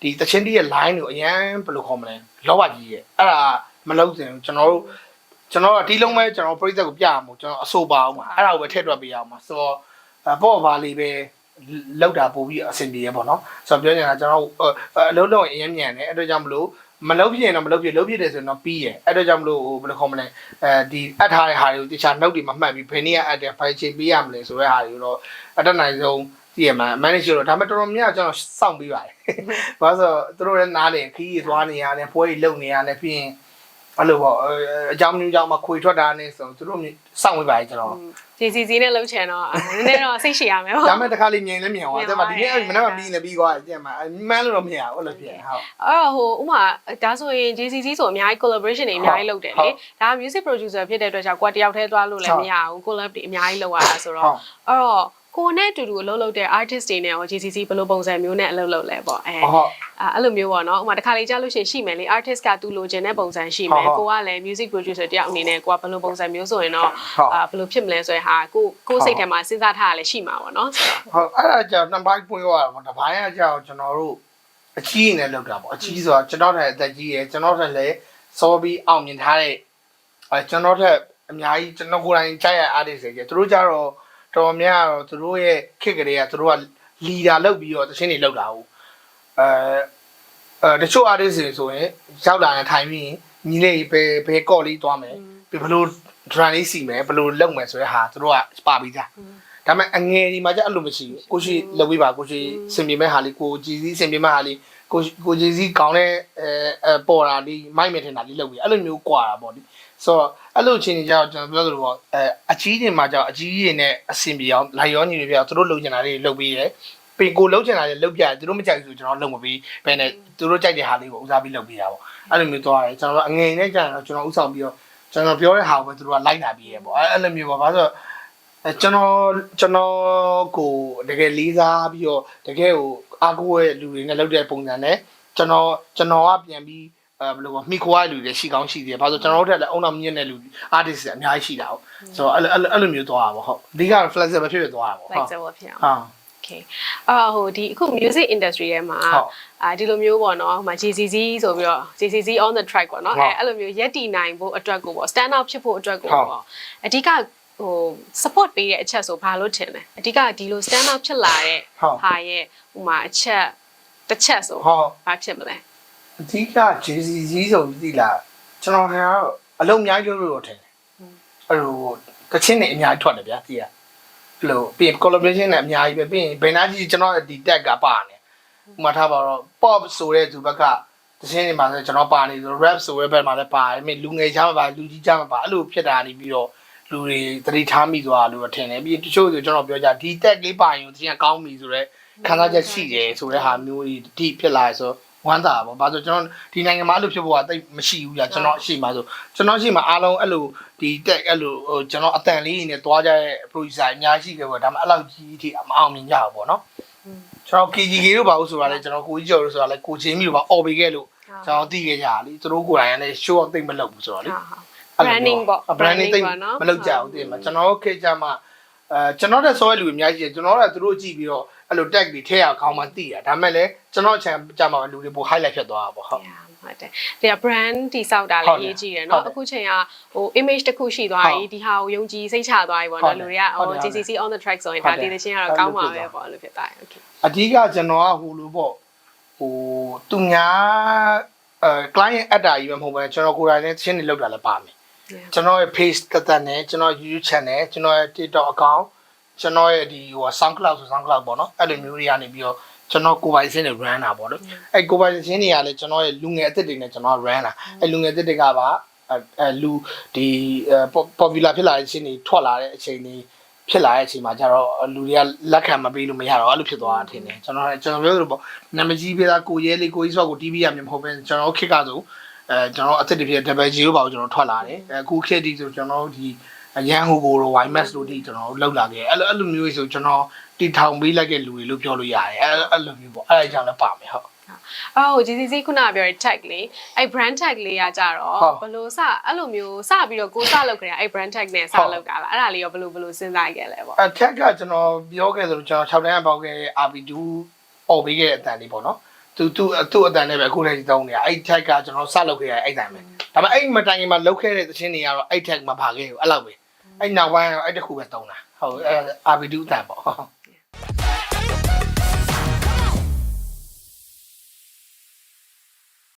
ဒီတချင်းတီးရဲ့ line ကိုအရန်ဘယ်လိုခေါ်မလဲလောဘကြီးရအဲ့ဒါမလုပ်စင်ကျွန်တော်တို့ကျွန်တော်ကဒီလုံးပဲကျွန်တော်ပြိသက်ကိုပြရမှာကျွန်တော်အဆိုပါအောင်ပါအဲ့ဒါကိုပဲထည့်တွက်ပေးရအောင်ပါဆိုတော့အပေါ့ပါလေးပဲ လောက်တာပို့ပြီးအဆင်ပြေရပေါ့နော်ဆိုတော့ပြောနေတာကျွန်တော်အလုံးလုံးအရင်မြန်တယ်အဲ့တော့ကြောင့်မလို့မလုပ်ပြရင်တော့မလုပ်ပြလုပ်ပြတယ်ဆိုရင်တော့ပြီးရအဲ့တော့ကြောင့်မလို့ဟိုဘယ်လိုခေါ်မလဲအဲဒီအပ်ထားတဲ့ဟာတွေကိုတခြားနှုတ်တွေမှာမှတ်ပြီးဘယ်နည်းအပ်တယ်ဖိုင်ချိန်ပေးရမလဲဆိုတဲ့ဟာတွေကိုတော့အတက်နိုင်ဆုံးကြည့်ရမှာ manager တော့ဒါပေမဲ့တော်တော်များများကျွန်တော်စောင့်ပေးပါတယ်။ဘာလို့ဆိုတော့သူတို့လည်းနားလေခီးကြီးသွားနေရတယ်ပွဲကြီးလုံနေရတယ်ပြီးရင် အဲ့လိုပေါ့အကြောင်းမျိုးကြောင့်မခွေထွက်တာနဲ့ဆိုသူတို့စောင့်ဝေးပါလေကျွန်တော် GCC နဲ့လှုပ်ချင်တော့နည်းနည်းတော့စိတ်ရှည်ရမယ်ပေါ့ဒါမဲ့တစ်ခါလေးမြင်လည်းမြင်သွားတယ်မှာဒီနေ့မနေ့ကပြီးနေပြီးသွားတယ်မမှန်းလို့တော့မရဘူးအဲ့လိုဖြစ်ဟုတ်အဲ့တော့ဟိုဥမာဒါဆိုရင် JCC ဆိုအများကြီး collaboration တွေအများကြီးလုပ်တယ်လေဒါ music producer ဖြစ်တဲ့အတွက်ကြောင့်ကိုယ်တယောက်တည်းသွားလို့လည်းမရဘူး collab တွေအများကြီးလုပ်ရတာဆိုတော့အဲ့တော့ ကိုနဲ့အတူတူအလုပ်လုပ်တဲ့ artist တွေနဲ့ရော JCC ဘယ်လိုပုံစံမျိုးနဲ့အလုပ်လုပ်လဲပေါ့အဲဟုတ်အဲ့လိုမျိုးပေါ့နော်ဥမာတစ်ခါလေးကြားလို့ရှိရင်ရှိမယ်လေ artist ကသူလိုချင်တဲ့ပုံစံရှိမယ်ကိုကလည်း music producer တယောက်အနေနဲ့ကိုကဘယ်လိုပုံစံမျိုးဆိုရင်တော့အာဘယ်လိုဖြစ်မလဲဆိုရင်ဟာကိုကိုစိတ်ထဲမှာစဉ်းစားထားရလဲရှိမှာပေါ့နော်ဟုတ်အဲ့ဒါကြောင့်နှစ်ပိုင်းပွင့်သွားတာပေါ့တစ်ပိုင်းကကြောင့်ကျွန်တော်တို့အကြီးနဲ့လောက်တာပေါ့အကြီးဆိုတော့ကျွန်တော်ထက်အသက်ကြီးရယ်ကျွန်တော်ထက်လည်းစောပြီးအောင်မြင်ထားတဲ့အဲကျွန်တော်ထက်အများကြီးကျွန်တော်ကိုယ်တိုင်ကြားရ artist တွေကျသူတို့ကြတော့ တော်များတော့သူတို့ရဲ့ခက်ကလေးကသူတို့က leader လောက်ပြီးတော့တခြင်းတွေလောက်တာဟုတ်အဲအဲတချို့ artist တွေဆိုရင်ရောက်လာရင်ထိုင်ပြီးညီလေးဘယ်ဘယ်ကော့လေးသွားမယ်ပြီးဘယ်လို drum လေးစီမယ်ဘယ်လိုလုပ်မယ်ဆိုတဲ့ဟာသူတို့ကပါပြီးသားဒါပေမဲ့အငယ်ဒီမှာကျအဲ့လိုမရှိဘူးကိုရှိလုပ်ပေးပါကိုရှိစင်ပြေမဲ့ဟာလေးကိုကြည်စည်းစင်ပြေမဲ့ဟာလေးကိုကိုကြည်စည်းကောင်းတဲ့အဲအဲပေါ်တာလေးမိုက်မဲ့ထင်တာလေးလုပ်ပြီးအဲ့လိုမျိုးကွာတာပေါ့ဒီဆိုတော့ အဲ့လိုချင်းကြီးကြောင့်ကျွန်တော်ပြောသလိုပေါ့အဲအကြီးတွေမှာကြောင့်အကြီးတွေနဲ့အဆင်ပြေအောင်လိုက်ရောညီတွေပြသူတို့လုပ်ချင်တာလေးလုပ်ပြီးရဲပေကိုလုပ်ချင်တာလေးလုပ်ပြတယ်သူတို့မကြိုက်ဘူးဆိုကျွန်တော်လုပ်မပြီးဘယ်နဲ့သူတို့ကြိုက်တဲ့ဟာလေးကိုဦးစားပြီးလုပ်ပေးတာပေါ့အဲ့လိုမျိုးသွားတယ်ကျွန်တော်အငယ်နဲ့ကြာတော့ကျွန်တော်ဥဆောင်ပြီးတော့ကျွန်တော်ပြောတဲ့ဟာကိုပဲသူတို့ကလိုက်လာပြီးရဲပေါ့အဲ့လိုမျိုးပေါ့ဘာလို့အဲကျွန်တော်ကျွန်တော်ကိုတကယ်လေးစားပြီးတော့တကယ်ကိုအားကိုးရဲ့လူတွေနဲ့လုပ်တဲ့ပုံစံနဲ့ကျွန်တော်ကျွန်တော်ကပြန်ပြီး အဲဘယ်လိုပေါ့မိခွာလူတွေရှိကောင်းရှိသေးတယ်ဘာလို့ကျွန်တော်တို့တက်လည်းအုံနောက်မြင့်တဲ့လူ artist တွေအများကြီးရှိတာဟုတ်ဆိုတော့အဲ့လိုအဲ့လိုမျိုးသွားတာပေါ့ဟုတ်အဓိက flexible ဖြစ်ဖြစ်သွားတာပေါ့ဟုတ် flexible ဖြစ်အောင်ဟာ okay အော်ဟိုဒီအခု music industry ထဲမှာဟုတ်အာဒီလိုမျိုးပေါ့နော်ဟိုမှာ JCC ဆိုပြီးတော့ JCC on the track ပေါ့နော်ဟုတ်အဲအဲ့လိုမျိုးရက်တီနိုင်ဖို့အတွက်ကိုပေါ့ stand out ဖြစ်ဖို့အတွက်ကိုဟုတ်ပေါ့အဓိကဟို support ပေးတဲ့အချက်ဆိုဘာလို့ထင်လဲအဓိကဒီလို stand out ဖြစ်လာတဲ့ဟုတ်ဟာရဲ့ဟိုမှာအချက်တစ်ချက်ဆိုဟုတ်ဘာဖြစ်မလဲ အဓိက JCC ဆိုပြီးသိလားကျွန်တော်ကတော့အလုံးအများကြီးလုပ်လို့တော့ထင်တယ်အဲ့လိုတချင်းနေအများကြီးထွက်တယ်ဗျာသိရအဲ့လိုပြီးရင် collaboration နဲ့အများကြီးပဲပြီးရင်ဘယ်နာကြီးကျွန်တော်ဒီ tag ကပါနေဥပမာထားပါတော့ pop ဆိုတဲ့သူဘက်ကတချင်းနေမှာဆိုကျွန်တော်ပါနေဆို rap ဆိုတဲ့ဘက်မှာလည်းပါတယ်မင်းလူငယ်ချမ်းမှာပါလူကြီးချမ်းမှာပါအဲ့လိုဖြစ်တာနေပြီးတော့လူတွေသတိထားမိသွားလို့ထင်တယ်ပြီးရင်တချို့ဆိုကျွန်တော်ပြောကြဒီ tag လေးပါရင်တချင်းကကောင်းပြီဆိုတော့ခံစားချက်ရှိတယ်ဆိုတဲ့ဟာမျိုးကြီးဒီဖြစ်လာဆို ဝမ်းသာပါဘာလို့ကျွန်တော်ဒီနိုင်ငံမှာအဲ့လိုဖြစ်ဖို့ကတိတ်မရှိဘူးကြာကျွန်တော်အရှိမှဆိုကျွန်တော်အရှိမှအားလုံးအဲ့လိုဒီ tag အဲ့လိုဟိုကျွန်တော်အတန်လေးနေသွားကြတဲ့ producer အများကြီးပဲပေါ့ဒါမှအဲ့လောက်ကြီးထိမအောင်မြင်ကြဘူးပေါ့နော်ကျွန်တော် KGK တို့ပါလို့ဆိုတာလေကျွန်တော်ကိုကြီးကျော်တို့ဆိုတာလေကိုချင်းမီတို့ပါអော်ပေးခဲ့လို့ကျွန်တော်သိခဲ့ကြတာလေသူတို့ကိုယ်တိုင်ကလည်း show up သိမ့်မလုပ်ဘူးဆိုတော့လေဟာဟာ branding ပေါ့ branding သိမ့်ပေါ့နော်မလုပ်ကြဘူးသိမှာကျွန်တော်တို့ခေတ်ကြမှာ အဲကျွန်တော်တဲ့ software လူတွေအများကြီးရှိတယ်ကျွန်တော်ကသူတို့ကြည့်ပြီးတော့အဲ့လို tag တွေထည့်ရအောင်မှသိရဒါပေမဲ့လည်းကျွန်တော် channel ကြမှာလူတွေပို highlight ဖြစ်သွားတာပေါ့ဟုတ် ဟုတ်တယ်ဒီက brand တိစောက်တာ ဟုတ် လည်း တယ် အရေးကြီးတယ် ဟုတ် เนาะ တယ် အခုချိန်ကဟို image တစ်ခုရှိသွားပြီ ဟုတ် ဒီဟာကိုယုံကြည်စိတ်ချသွားပြီပေါ့ ဟုတ် เนาะ တယ် လူတွေက ဟုတ် ဟို တယ် JCC on the track ဆိုရင် ဟု ဒါ တ်တယ် ဒီသချင်းကတော့ကောင်းပါပဲပေါ့အဲ့လိုဖြစ်သွားတယ် okay အဓိကကျွန်တော်ကဟိုလိုပေါ့ဟိုသူများအဲ client အပ်တာကြီးပဲမဟုတ်ဘဲကျွန်တော်ကိုယ်တိုင်လည်းချင်းနေလောက်တာလည်းပါမယ် Yeah. ကျွန်တော်ရဲ့ page တက်တက်နဲ့ကျွန်တော် YouTube channel ကျွန်တော်ရဲ့ TikTok account ကျွန်တော်ရဲ့ဒီဟို SoundCloud ဆို SoundCloud ပေါ့နော်အဲ့လိုမျိုးတွေကနေပြီးတော့ကျွန်တော်ကိုယ်ပိုင်စင်းတွေ run တာပေါ့နော်အဲ့ကိုယ်ပိုင်စင်းတွေကလည်းကျွန်တော်ရဲ့လူငယ်အသစ်တွေနဲ့ကျွန်တော် run တာအဲ့လူငယ်အသစ်တွေကပါအဲအဲလူဒီအဲ popular ဖြစ်လာတဲ့စင်းတွေထွက်လာတဲ့အချိန်တွေဖြစ်လာတဲ့အချိန်မှာကျတော့လူတွေကလက်ခံမပေးလို့မရတော့အဲ့လိုဖြစ်သွားတာထင်တယ်ကျွန်တော်လည်းကျွန်တော်ပြောသလိုပေါ့နာမကြီးပေးတာကိုရဲလေးကိုကြီးဆော့ကို TV ရမြင်မဟုတ်ပဲကျွန်တော်ခစ်ကဆို အဲကျွန်တော်အသစ်တွေဖြစ် double G လို့ပါကျွန်တော်ထွက်လာတယ်အခုခစ်ဒီဆိုကျွန်တော်ဒီအရန်ဟိုကိုတော့ YMS လို့ဒီကျွန်တော်လောက်လာခဲ့အဲ့လိုအဲ့လိုမျိုးဆိုကျွန်တော်တီထောင်ပေးလိုက်တဲ့လူတွေလို့ပြောလို့ရတယ်အဲ့အဲ့လိုမျိုးပေါ့အဲ့ဒါကြောင့်လည်းပါမယ်ဟုတ်အော် JCC ခုနကပြောတဲ့ tag လေးအဲ့ brand tag လေးကကြတော့ဟုတ်ဘယ်လိုစအဲ့လိုမျိုးစပြီးတော့ကိုစလုပ်ကြရအဲ့ brand tag နဲ့စဟုတ်လုပ်တာလားအဲ့ဒါလေးရောဘယ်လိုဘယ်လိုစဉ်းစားခဲ့လဲပေါ့အထက်ကကျွန်တော်ပြောခဲ့သလိုကျွန်တော်6တန်းပေါက်ခဲ့ RB2 អော်ပေးခဲ့တဲ့အတန်လေးပေါ့နော် သူသူသူ့အတန်နဲ့ပဲအခုတည်းကြီးတောင်းနေတာအဲ့ tag ကကျွန်တော်စလုပ်ခဲ့ရအဲ့တန်ပဲဒါပေမဲ့အဲ့မတိုင်ခင်မှာလုပ်ခဲ့တဲ့သချင်းတွေကတော့အဲ့ tag မှာပါခဲ့ဘူးအဲ့လောက်ပဲအဲ့နောက်ပိုင်းကတော့အဲ့တစ်ခုပဲတောင်းတာဟုတ်အဲ့ RB2 အတန်ပေါ့ဟုတ်